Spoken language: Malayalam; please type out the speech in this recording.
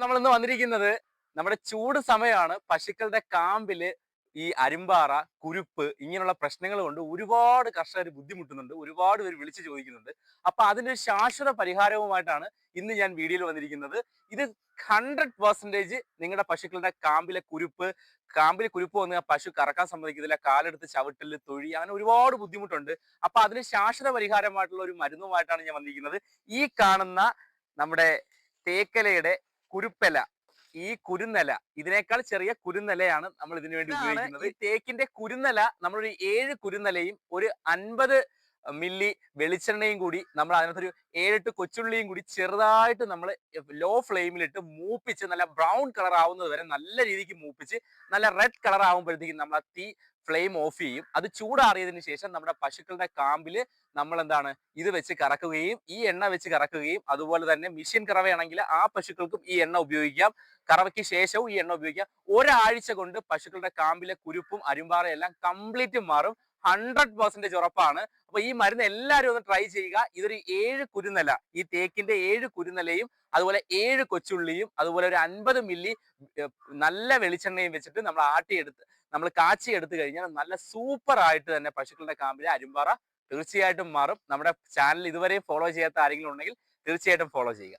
നമ്മൾ ഇന്ന് വന്നിരിക്കുന്നത് നമ്മുടെ ചൂട് സമയമാണ് പശുക്കളുടെ കാമ്പിൽ ഈ അരിമ്പാറ കുരുപ്പ് ഇങ്ങനെയുള്ള പ്രശ്നങ്ങൾ കൊണ്ട് ഒരുപാട് കർഷകർ ബുദ്ധിമുട്ടുന്നുണ്ട്. ഒരുപാട് പേര് വിളിച്ചു ചോദിക്കുന്നുണ്ട്. അപ്പൊ അതിന്റെ ഒരു ശാശ്വത പരിഹാരവുമായിട്ടാണ് ഇന്ന് ഞാൻ വീഡിയോയിൽ വന്നിരിക്കുന്നത്. ഇത് ഹൺഡ്രഡ് പെർസെന്റേജ് നിങ്ങളുടെ പശുക്കളുടെ കാമ്പിലെ കുരുപ്പ്. കാമ്പിലെ കുരുപ്പ് വന്ന് ആ പശു കറക്കാൻ സമ്മതിക്കത്തില്ല. കാലെടുത്ത് ചവിട്ടൽ തൊഴി അങ്ങനെ ഒരുപാട് ബുദ്ധിമുട്ടുണ്ട്. അപ്പൊ അതിന് ശാശ്വത പരിഹാരമായിട്ടുള്ള ഒരു മരുന്നുമായിട്ടാണ് ഞാൻ വന്നിരിക്കുന്നത്. ഈ കാണുന്ന നമ്മുടെ തേക്കലയുടെ കുരുപ്പല. ഈ കുരുന്നല ഇതിനേക്കാൾ ചെറിയ കുരുന്നലയാണ് നമ്മൾ ഇതിനു വേണ്ടി ഉപയോഗിക്കുന്നത്. ഈ തേക്കിന്റെ കുരുന്നല നമ്മളൊരു ഏഴ് കുരുന്നലയും ഒരു അൻപത് മില്ലി വെളിച്ചെണ്ണയും കൂടി നമ്മൾ അതിനകത്തൊരു ഏഴെട്ട് കൊച്ചുള്ളിയും കൂടി ചെറുതായിട്ട് നമ്മൾ ലോ ഫ്ലെയിമിലിട്ട് മൂപ്പിച്ച് നല്ല ബ്രൗൺ കളർ ആവുന്നത് വരെ നല്ല രീതിക്ക് മൂപ്പിച്ച് നല്ല റെഡ് കളർ ആകുമ്പോഴത്തേക്കും നമ്മൾ ആ തീ ഫ്ലെയിം ഓഫ് ചെയ്യും. അത് ചൂടാറിയതിന് ശേഷം നമ്മുടെ പശുക്കളുടെ കാമ്പിൽ നമ്മൾ എന്താണ് ഇത് വെച്ച് കറക്കുകയും ഈ എണ്ണ വെച്ച് കറക്കുകയും അതുപോലെ തന്നെ മിഷ്യൻ കറവയാണെങ്കിൽ ആ പശുക്കൾക്കും ഈ എണ്ണ ഉപയോഗിക്കാം. കറവയ്ക്ക് ശേഷവും ഈ എണ്ണ ഉപയോഗിക്കാം. ഒരാഴ്ച കൊണ്ട് പശുക്കളുടെ കാമ്പിലെ കുരുപ്പും അരുമ്പാറയും എല്ലാം കംപ്ലീറ്റ് മാറും. ഹൺഡ്രഡ് പെർസെന്റേജ് ഉറപ്പാണ്. അപ്പൊ ഈ മരുന്ന് എല്ലാവരും ഒന്ന് ട്രൈ ചെയ്യുക. ഇതൊരു ഏഴ് കുരുന്നല. ഈ തേക്കിന്റെ ഏഴ് കുരുന്നലയും അതുപോലെ ഏഴ് കൊച്ചുള്ളിയും അതുപോലെ ഒരു അൻപത് മില്ലി നല്ല വെളിച്ചെണ്ണയും വെച്ചിട്ട് നമ്മൾ ആട്ടിയെടുത്ത് നമ്മൾ കാച്ചി എടുത്തു കഴിഞ്ഞാൽ നല്ല സൂപ്പർ ആയിട്ട് തന്നെ പശുക്കളുടെ കാമ്പിലെ അരുമ്പാറ തീർച്ചയായിട്ടും മാറും. നമ്മുടെ ചാനൽ ഇതുവരെയും ഫോളോ ചെയ്യാത്ത ആരെങ്കിലും ഉണ്ടെങ്കിൽ തീർച്ചയായിട്ടും ഫോളോ ചെയ്യുക.